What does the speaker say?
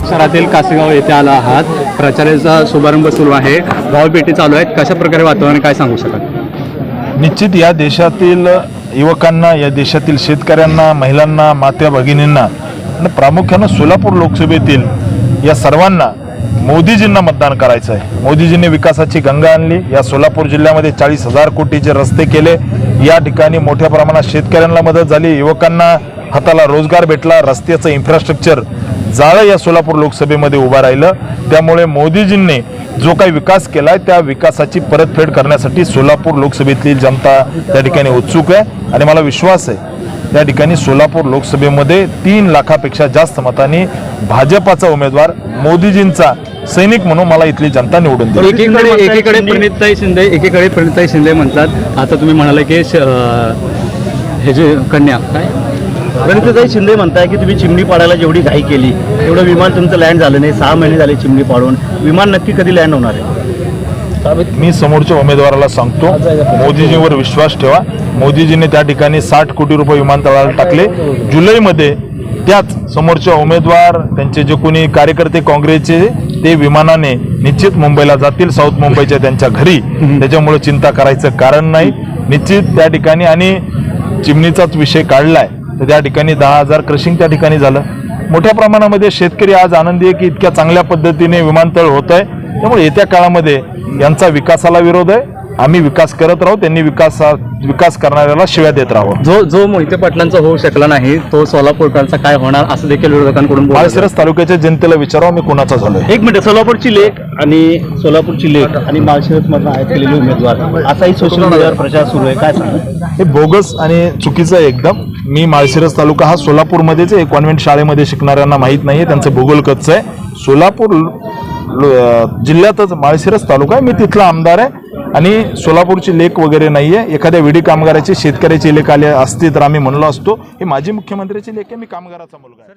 शहरातील कासेगाव येथे आला आहात. प्रचाराचा शुभारंभ सुरू आहे. भावपेटी चालू आहेत. कशा प्रकारे वातावरण काय सांगू शकाल निश्चित या देशातील युवकांना या देशातील शेतकऱ्यांना महिलांना मात्या भगिनींना आणि प्रामुख्यानं सोलापूर लोकसभेतील या सर्वांना मोदीजींना मतदान करायचं आहे. मोदीजींनी विकासाची गंगा आणली. या सोलापूर जिल्ह्यामध्ये चाळीस हजार कोटीचे रस्ते केले या ठिकाणी मोठ्या प्रमाणात शेतकऱ्यांना मदत झाली. युवकांना हाताला रोजगार भेटला. रस्त्याचं इन्फ्रास्ट्रक्चर जाळं या सोलापूर लोकसभेमध्ये उभं राहिलं. त्यामुळे मोदीजींनी जो काही विकास केलाय त्या विकासाची परतफेड करण्यासाठी सोलापूर लोकसभेतली जनता त्या ठिकाणी उत्सुक आहे. आणि मला विश्वास आहे त्या ठिकाणी सोलापूर लोकसभेमध्ये तीन लाखापेक्षा जास्त मतांनी भाजपाचा उमेदवार मोदीजींचा सैनिक म्हणून मला इथली जनता निवडून एकीकडे एकीकडे प्रणिताई शिंदे एकीकडे प्रणिताई शिंदे म्हणतात. आता तुम्ही म्हणाले की हे जे कन्या काय? रणजितदाई शिंदे म्हणताय की तुम्ही चिमणी पाडायला जेवढी घाई केली तेवढं विमान तुमचं लँड झालं नाही. सहा महिने झाले चिमणी पाडून. विमान नक्की कधी लँड होणार आहे? मी समोरच्या उमेदवाराला सांगतो मोदीजींवर विश्वास ठेवा. मोदीजींनी त्या ठिकाणी साठ कोटी रुपये विमानतळाला टाकले. जुलैमध्ये त्याच समोरच्या उमेदवार त्यांचे जे कोणी कार्यकर्ते काँग्रेसचे ते विमानाने निश्चित मुंबईला जातील साऊथ मुंबईच्या त्यांच्या घरी. त्याच्यामुळे चिंता करायचं कारण नाही. निश्चित त्या ठिकाणी आणि चिमणीचाच विषय काढलाय. तर त्या ठिकाणी दहा हजार क्रशिंग त्या ठिकाणी झालं. मोठ्या प्रमाणामध्ये शेतकरी आज आनंदी आहे की इतक्या चांगल्या पद्धतीने विमानतळ होत आहे त्यामुळे येत्या काळामध्ये यांचा विकासाला विरोध आहे. आम्ही विकास करत राहू त्यांनी विकास विकास करणाऱ्याला शिव्या देत राहू जो जो मोहिते पाटलांचा होऊ शकला नाही तो सोलापूरकरांचा काय होणार असं देखील विरोधकांकडून. माळशिरस तालुक्याच्या जनतेला विचारावं मी कोणाचा झालोय? एक मिनिट सोलापूरची लेख आणि सोलापूरची लेख आणि माळशिरस मधून आहेत केलेले उमेदवार असाही सोशल मीडियावर प्रचार सुरू आहे काय सांगा हे बोगस आणि चुकीचं आहे एकदम. मी माळशिरस तालुका हा सोलापूरमध्येच आहे. कॉन्व्हेंट शाळेमध्ये शिकणाऱ्यांना माहीत नाही आहे त्यांचं भूगोल कच्च आहे. सोलापूर जिल्ह्यातच माळशिरस तालुका आहे. मी तिथला आमदार आहे. आणि सोलापूरची लेख वगैरे नाही आहे एखाद्या विडी कामगाराची शेतकऱ्याची लेख आले असते तर आम्ही म्हणलो असतो. हे माजी मुख्यमंत्र्याची लेख आहे. मी कामगाराचा मुलगा